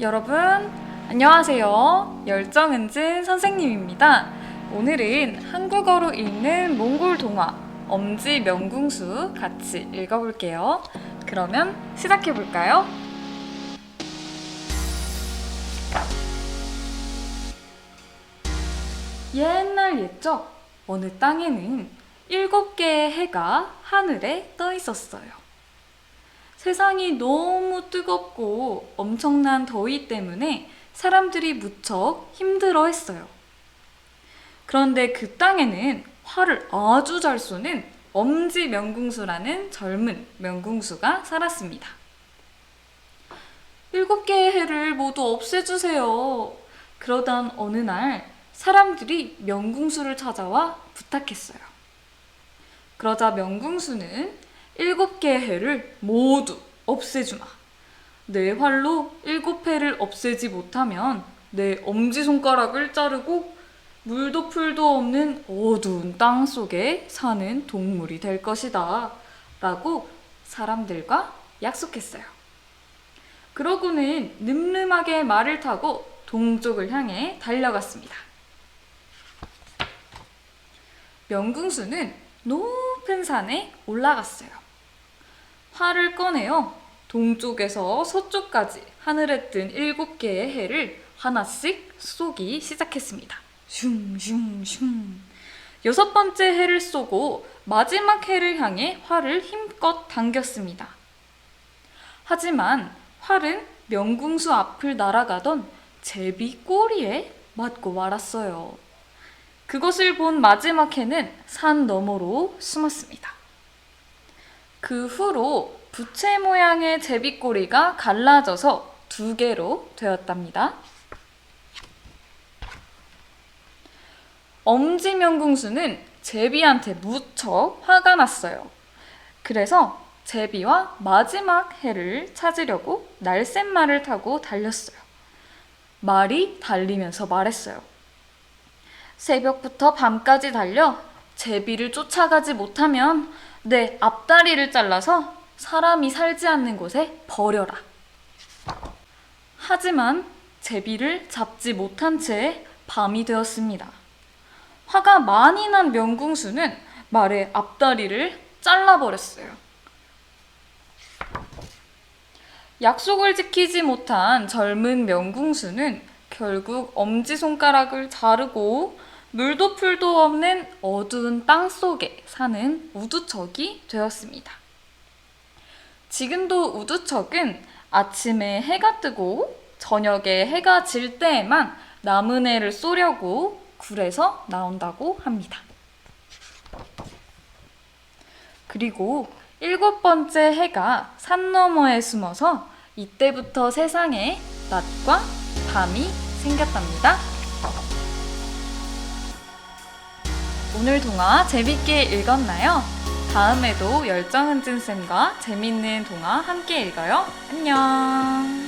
여러분, 안녕하세요. 열정은진 선생님입니다. 오늘은 한국어로 읽는 몽골 동화 엄지 명궁수 같이 읽어볼게요. 그러면 시작해볼까요? 옛날 옛적 어느 땅에는 일곱 개의 해가 하늘에 떠 있었어요. 세상이 너무 뜨겁고 엄청난 더위 때문에 사람들이 무척 힘들어 했어요. 그런데 그 땅에는 활을 아주 잘 쏘는 엄지 명궁수라는 젊은 명궁수가 살았습니다. 일곱 개의 해를 모두 없애주세요. 그러던 어느 날 사람들이 명궁수를 찾아와 부탁했어요. 그러자 명궁수는 일곱 개의 해를 모두 없애주마. 내 활로 일곱 해를 없애지 못하면 내 엄지손가락을 자르고 물도 풀도 없는 어두운 땅 속에 사는 동물이 될 것이다. 라고 사람들과 약속했어요. 그러고는 늠름하게 말을 타고 동쪽을 향해 달려갔습니다. 명궁수는 높은 산에 올라갔어요. 활을 꺼내어 동쪽에서 서쪽까지 하늘에 뜬 일곱 개의 해를 하나씩 쏘기 시작했습니다. 슝슝슝. 여섯 번째 해를 쏘고 마지막 해를 향해 활을 힘껏 당겼습니다. 하지만 활은 명궁수 앞을 날아가던 제비 꼬리에 맞고 말았어요. 그것을 본 마지막 해는 산 너머로 숨었습니다. 그 후로 부채 모양의 제비꼬리가 갈라져서 두 개로 되었답니다. 엄지명궁수는 제비한테 무척 화가 났어요. 그래서 제비와 마지막 해를 찾으려고 날쌘말을 타고 달렸어요. 말이 달리면서 말했어요. 새벽부터 밤까지 달려 제비를 쫓아가지 못하면 내 앞다리를 잘라서 사람이 살지 않는 곳에 버려라. 하지만 제비를 잡지 못한 채 밤이 되었습니다. 화가 많이 난 명궁수는 말의 앞다리를 잘라버렸어요. 약속을 지키지 못한 젊은 명궁수는 결국 엄지손가락을 자르고 물도 풀도 없는 어두운 땅 속에 사는 우두척이 되었습니다. 지금도 우두척은 아침에 해가 뜨고 저녁에 해가 질 때에만 해를 쏘려고 굴에서 나온다고 합니다. 그리고 일곱 번째 해가 산 너머에 숨어서 이때부터 세상에 낮과 밤이 생겼답니다. 오늘 동화 재밌게 읽었나요? 다음에도 열정은진 쌤과 재밌는 동화 함께 읽어요. 안녕.